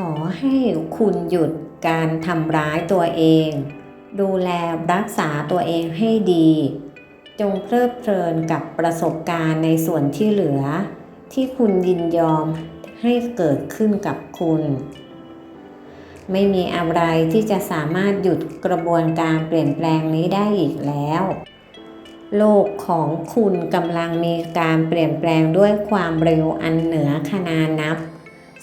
ขอให้คุณหยุดการทำร้ายตัวเอง ดูแลรักษาตัวเองให้ดี จงเพลิดเพลินกับประสบการณ์ในส่วนที่เหลือ ที่คุณยินยอมให้เกิดขึ้นกับคุณ ไม่มีอะไรที่จะสามารถหยุดกระบวนการเปลี่ยนแปลงนี้ได้อีกแล้ว โลกของคุณกำลังมีการเปลี่ยนแปลงด้วยความเร็วอันเหนือขนานับ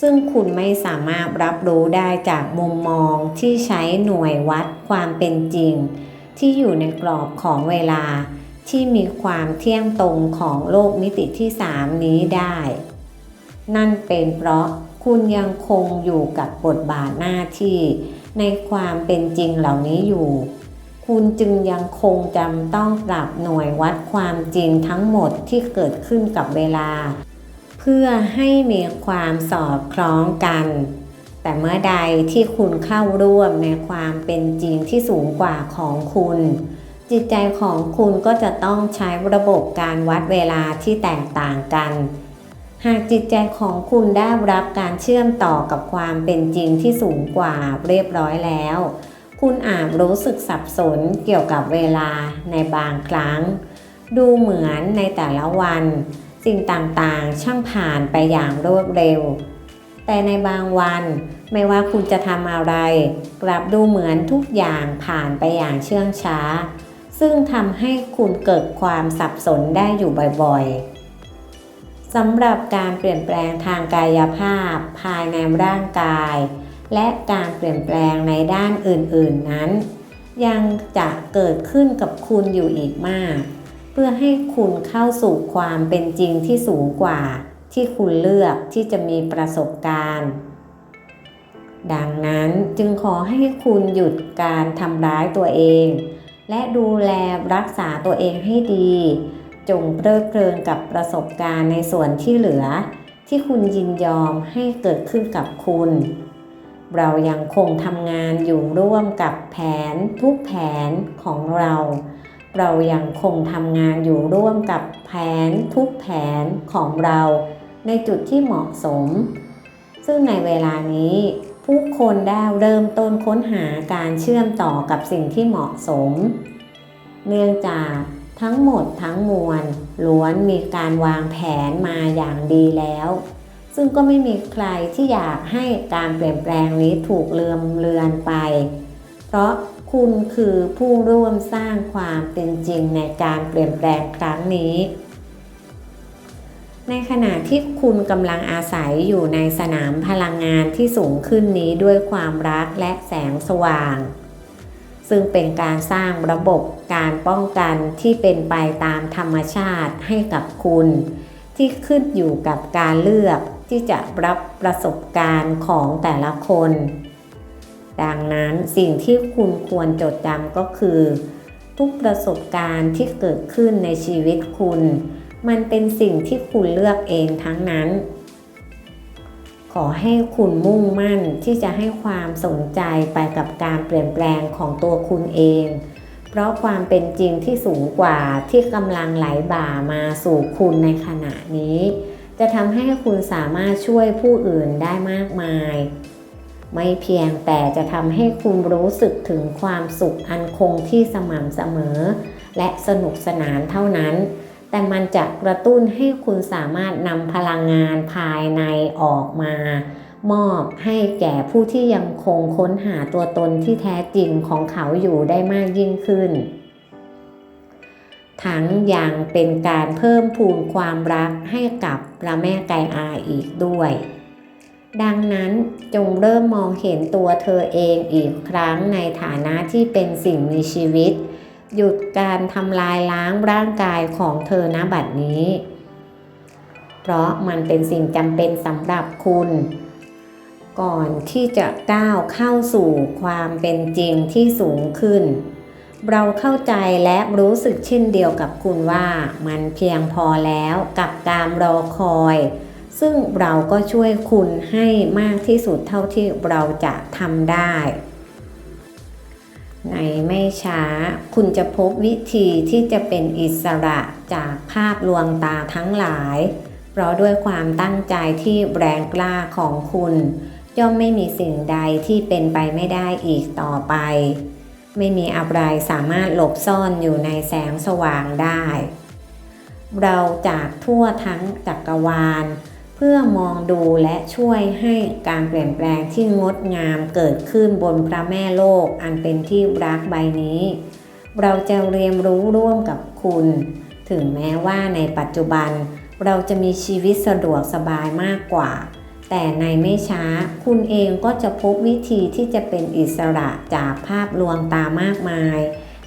ซึ่งคุณไม่สามารถรับรู้ได้จากมุมมองที่ใช้หน่วยวัดความเป็นจริง ที่อยู่ในกรอบของเวลา ที่มีความเที่ยงตรงของโลกมิติที่สามนี้ได้ นั่นเป็นเพราะคุณยังคงอยู่กับบทบาทหน้าที่ ในความเป็นจริงเหล่านี้อยู่ คุณจึงยังคงจำต้องปรับหน่วยวัดความจริงทั้งหมดที่เกิดขึ้นกับเวลา พื่อให้มีความสอดคล้องกัน แต่เมื่อใดที่คุณเข้าร่วมในความเป็นจริงที่สูงกว่าของคุณ จิตใจของคุณก็จะต้องใช้ระบบการวัดเวลาที่แตกต่างกัน หากจิตใจของคุณได้รับการเชื่อมต่อกับความเป็นจริงที่สูงกว่าเรียบร้อยแล้ว คุณอาจรู้สึกสับสนเกี่ยวกับเวลาในบางครั้ง ดูเหมือนในแต่ละวัน สิ่งต่างๆ ช่างผ่านไปอย่างรวดเร็ว แต่ในบางวันไม่ว่าคุณจะทำอะไร กลับดูเหมือนทุกอย่างผ่านไปอย่างเชื่องช้า ซึ่งทำให้คุณเกิดความสับสนได้อยู่บ่อยๆสำหรับการเปลี่ยนแปลงทางกายภาพภายในร่างกาย และการเปลี่ยนแปลงในด้านอื่นๆนั้น ยังจะเกิดขึ้นกับคุณอยู่อีกมาก พื่อให้คุณเข้าสู่ความเป็นจริงที่สูงกว่าที่คุณเลือกที่จะมีประสบการณ์ ดังนั้นจึงขอให้คุณหยุดการทำร้ายตัวเอง และดูแลรักษาตัวเองให้ดี จงเพลิดเพลินกับประสบการณ์ในส่วนที่เหลือ ที่คุณยินยอมให้เกิดขึ้นกับคุณ เรายังคงทำงานอยู่ร่วมกับแผนทุกแผนของเรา เรายังคงทำงานอยู่ร่วมกับแผนทุกแผนของเราในจุดที่เหมาะสม ซึ่งในเวลานี้ ผู้คนได้เริ่มต้นค้นหาการเชื่อมต่อกับสิ่งที่เหมาะสม เนื่องจากทั้งหมดทั้งมวลล้วนมีการวางแผนมาอย่างดีแล้ว ซึ่งก็ไม่มีใครที่อยากให้การเปลี่ยนแปลงนี้ถูกเลือมเลือนไป เพราะ คุณคือผู้ร่วมสร้างความเป็นจริงในการเปลี่ยนแปลงครั้งนี้ ในขณะที่คุณกำลังอาศัยอยู่ในสนามพลังงานที่สูงขึ้นนี้ด้วยความรักและแสงสว่าง ซึ่งเป็นการสร้างระบบการป้องกันที่เป็นไปตามธรรมชาติให้กับคุณ ที่ขึ้นอยู่กับการเลือกที่จะรับประสบการณ์ของแต่ละคน ดังนั้นสิ่งที่คุณควรจดจำก็คือ ทุกประสบการณ์ที่เกิดขึ้นในชีวิตคุณ มันเป็นสิ่งที่คุณเลือกเองทั้งนั้น ขอให้คุณมุ่งมั่นที่จะให้ความสนใจไปกับการเปลี่ยนแปลงของตัวคุณเอง เพราะความเป็นจริงที่สูงกว่าที่กำลังไหลบ่ามาสู่คุณในขณะนี้ จะทำให้คุณสามารถช่วยผู้อื่นได้มากมาย ไม่เพียงแต่จะทำให้คุณรู้สึกถึงความสุขอันคงที่สม่ำเสมอ และสนุกสนานเท่านั้น แต่มันจะกระตุ้นให้คุณสามารถนำพลังงานภายในออกมา มอบให้แก่ผู้ที่ยังคงค้นหาตัวตนที่แท้จริงของเขาอยู่ได้มากยิ่งขึ้น ทั้งยังเป็นการเพิ่มพูนความรักให้กับพระแม่ไกอาอีกด้วย ดังนั้นจงเริ่มมองเห็นตัวเธอเองอีกครั้งในฐานะที่เป็นสิ่งมีชีวิต หยุดการทำลายล้างร่างกายของเธอณบัดนี้ เพราะมันเป็นสิ่งจำเป็นสำหรับคุณ ก่อนที่จะก้าวเข้าสู่ความเป็นจริงที่สูงขึ้น เราเข้าใจและรู้สึกเช่นเดียวกับคุณว่ามันเพียงพอแล้วกับการรอคอย ซึ่งเราก็ช่วยคุณให้มากที่สุดเท่าที่เราจะทำได้ ในไม่ช้าคุณจะพบวิธีที่จะเป็นอิสระจากภาพลวงตาทั้งหลาย เพราะด้วยความตั้งใจที่แรงกล้าของคุณ ย่อมไม่มีสิ่งใดที่เป็นไปไม่ได้อีกต่อไป ไม่มีอะไรสามารถหลบซ่อนอยู่ในแสงสว่างได้เราจากทั่วทั้งจักรวาล เพื่อมองดูและช่วยให้การเปลี่ยนแปลงที่งดงามเกิดขึ้นบนพระแม่โลกอันเป็นที่รักใบนี้ เราจะเรียนรู้ร่วมกับคุณ ถึงแม้ว่าในปัจจุบัน เราจะมีชีวิตสะดวกสบายมากกว่า แต่ในไม่ช้าคุณเองก็จะพบวิธีที่จะเป็นอิสระจากภาพลวงตามากมาย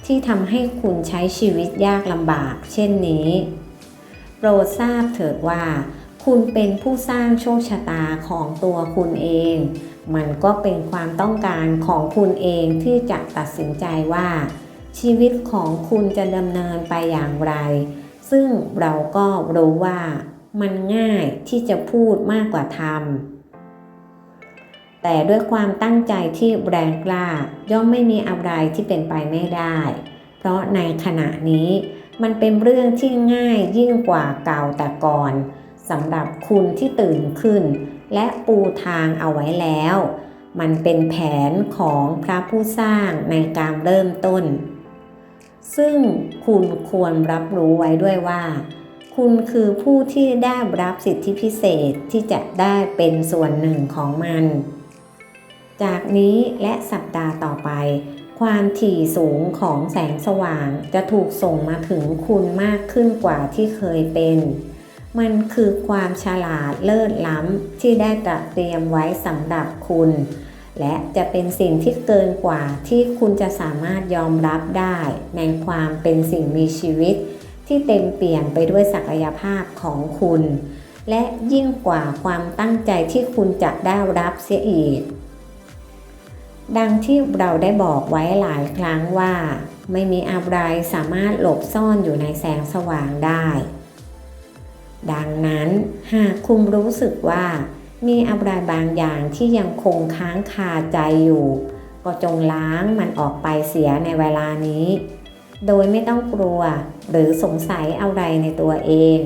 ที่ทำให้คุณใช้ชีวิตยากลำบาก เช่นนี้ โปรดทราบเถิดว่า คุณเป็นผู้สร้างโชคชะตาของตัวคุณเอง มันก็เป็นความต้องการของคุณเองที่จะตัดสินใจว่า ชีวิตของคุณจะดำเนินไปอย่างไร ซึ่งเราก็รู้ว่า มันง่ายที่จะพูดมากกว่าทำแต่ด้วยความตั้งใจที่แรงกล้าย่อมไม่มีอะไรที่เป็นไปไม่ได้ เพราะในขณะนี้มันเป็นเรื่องที่ง่ายยิ่งกว่าเก่าแต่ก่อน สำหรับคุณที่ตื่นขึ้น และปูทางเอาไว้แล้ว มันเป็นแผนของพระผู้สร้างในการเริ่มต้น ซึ่งคุณควรรับรู้ไว้ด้วยว่า คุณคือผู้ที่ได้รับสิทธิพิเศษที่จะได้เป็นส่วนหนึ่งของมัน จากนี้และสัปดาห์ต่อไปความถี่สูงของแสงสว่างจะถูกส่งมาถึงคุณมากขึ้นกว่าที่เคยเป็น มันคือความฉลาดเลิศล้ำที่ได้ตระเตรียมไว้สำหรับคุณ และจะเป็นสิ่งที่เกินกว่าที่คุณจะสามารถยอมรับได้ ในความเป็นสิ่งมีชีวิต ที่เต็มเปี่ยมไปด้วยศักยภาพของคุณ และยิ่งกว่าความตั้งใจที่คุณจะได้รับเสียอีก ดังที่เราได้บอกไว้หลายครั้งว่า ไม่มีอะไรสามารถหลบซ่อนอยู่ในแสงสว่างได้ ดังนั้นหากคุณรู้สึกว่า มีอะไรบางอย่างที่ยังคงค้างคาใจอยู่ ก็จงล้างมันออกไปเสียในเวลานี้ โดยไม่ต้องกลัวหรือสงสัยอะไรในตัวเอง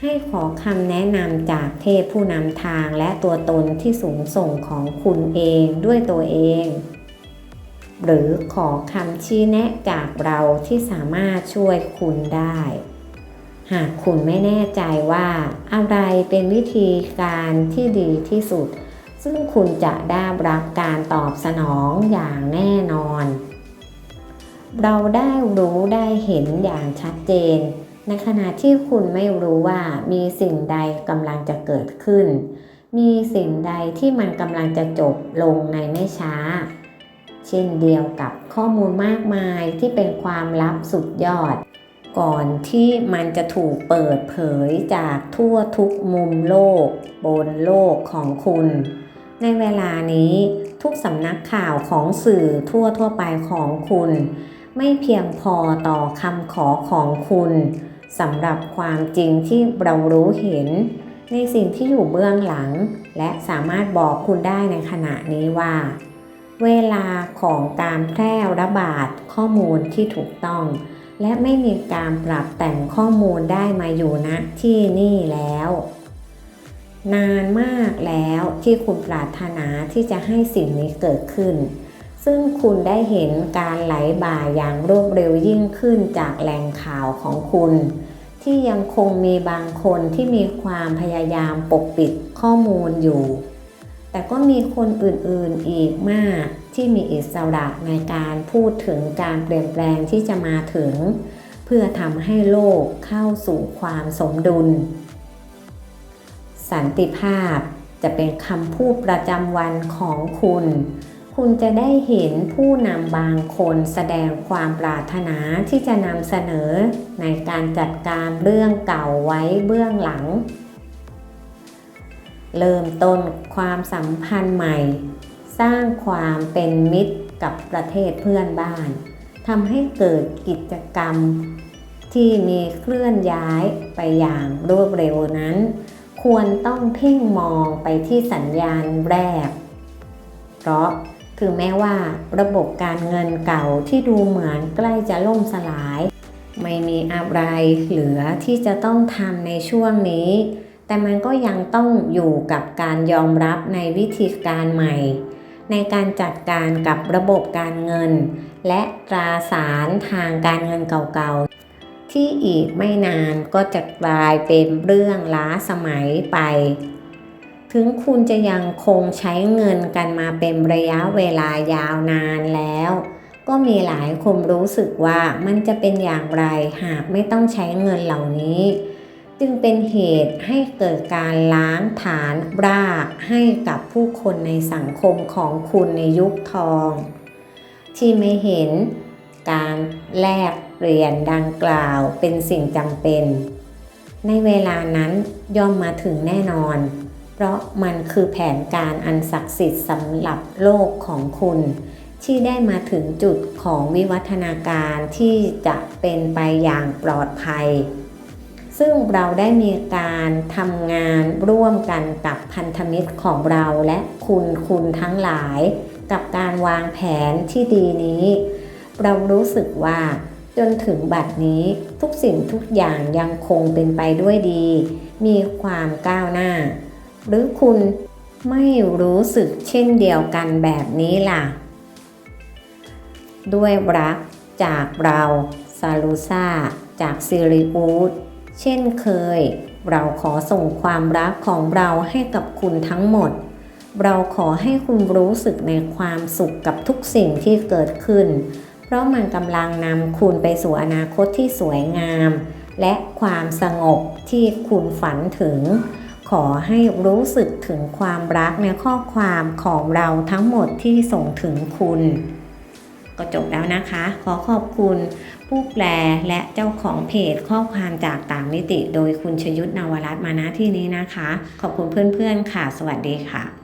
ให้ขอคำแนะนำจากเทพผู้นำทางและตัวตนที่สูงส่งของคุณเองด้วยตัวเอง หรือขอคำชี้แนะจากเราที่สามารถช่วยคุณได้ หากคุณไม่แน่ใจว่าอะไรเป็นวิธีการที่ดีที่สุด ซึ่งคุณจะได้รับการตอบสนองอย่างแน่นอน เราได้รู้ได้เห็นอย่างชัดเจน ในขณะที่คุณไม่รู้ว่ามีสิ่งใดกำลังจะเกิดขึ้น มีสิ่งใดที่มันกำลังจะจบลงในไม่ช้า เช่นเดียวกับข้อมูลมากมายที่เป็นความลับสุดยอด ก่อนที่มันจะถูกเปิดเผยจากทั่วทุกมุมโลก บนโลกของคุณ ในเวลานี้ทุกสำนักข่าวของสื่อทั่วทั่วไปของคุณ ไม่เพียงพอต่อคำขอของคุณสำหรับความจริงที่เรารู้เห็น ในสิ่งที่อยู่เบื้องหลัง และสามารถบอกคุณได้ในขณะนี้ว่า เวลาของการแพร่ระบาดข้อมูลที่ถูกต้อง และไม่มีการปรับแต่งข้อมูลได้มาอยู่ณที่นี่แล้ว นานมากแล้วที่คุณปรารถนาที่จะให้สิ่งนี้เกิดขึ้น ซึ่งคุณได้เห็นการไหลบ่าอย่างรวดเร็วยิ่งขึ้นจากแหล่งข่าวของคุณ ที่ยังคงมีบางคนที่มีความพยายามปกปิดข้อมูลอยู่ แต่ก็มีคนอื่นๆอีกมากที่มีอิสระในการพูดถึงการเปลี่ยนแปลงที่จะมาถึง เพื่อทำให้โลกเข้าสู่ความสมดุล สันติภาพจะเป็นคำพูดประจำวันของคุณ คุณจะได้เห็นผู้นำบางคนแสดงความปรารถนาที่จะนำเสนอในการจัดการเรื่องเก่าไว้เบื้องหลัง เริ่มต้นความสัมพันธ์ใหม่ สร้างความเป็นมิตรกับประเทศเพื่อนบ้านทำให้เกิดกิจกรรม ที่มีเคลื่อนย้ายไปอย่างรวดเร็วนั้น ควรต้องเพ่งมองไปที่สัญญาณแรก เพราะถึงแม้ว่าระบบการเงินเก่าที่ดูเหมือนใกล้จะล่มสลาย ไม่มีอะไรเหลือที่จะต้องทำในช่วงนี้ แต่มันก็ยังต้องอยู่กับการยอมรับในวิธีการใหม่ ในการจัดการกับระบบการเงิน และตราสารทางการเงินเก่าๆ ที่อีกไม่นานก็จะกลายเป็นเรื่องล้าสมัยไป ถึงคุณจะยังคงใช้เงินกันมาเป็นระยะเวลายาวนานแล้ว ก็มีหลายคนรู้สึกว่ามันจะเป็นอย่างไรหากไม่ต้องใช้เงินเหล่านี้ จึงเป็นเหตุให้เกิดการล้างฐานรากให้กับผู้คนในสังคมของคุณในยุคทอง ที่ไม่เห็นการแลกเปลี่ยนดังกล่าวเป็นสิ่งจำเป็น ในเวลานั้นย่อมมาถึงแน่นอน เพราะมันคือแผนการอันศักดิ์สิทธิ์สำหรับโลกของคุณ ที่ได้มาถึงจุดของวิวัฒนาการที่จะเป็นไปอย่างปลอดภัย ซึ่งเราได้มีการทำงานร่วมกันกับพันธมิตรของเราและคุณคุณทั้งหลาย กับการวางแผนที่ดีนี้ เรารู้สึกว่าจนถึงบัดนี้ทุกสิ่งทุกอย่างยังคงเป็นไปด้วยดี มีความก้าวหน้า หรือคุณไม่รู้สึกเช่นเดียวกันแบบนี้ล่ะ ด้วยรักจากเราซาลูซาจากซิริอูด เช่นเคย เราขอส่งความรักของเราให้กับคุณทั้งหมด เราขอให้คุณรู้สึกในความสุขกับทุกสิ่งที่เกิดขึ้น เพราะมันกำลังนำคุณไปสู่อนาคตที่สวยงาม และความสงบที่คุณฝันถึง ขอให้รู้สึกถึงความรักในข้อความของเราทั้งหมดที่ส่งถึงคุณ ก็จบแล้วนะคะ ขอขอบคุณ ผู้แปลและเจ้าของเพจข้อความจากต่างมิติ โดยคุณชยุทธนวรัตน์มาณที่นี้นะคะ ขอบคุณเพื่อนๆค่ะ สวัสดีค่ะ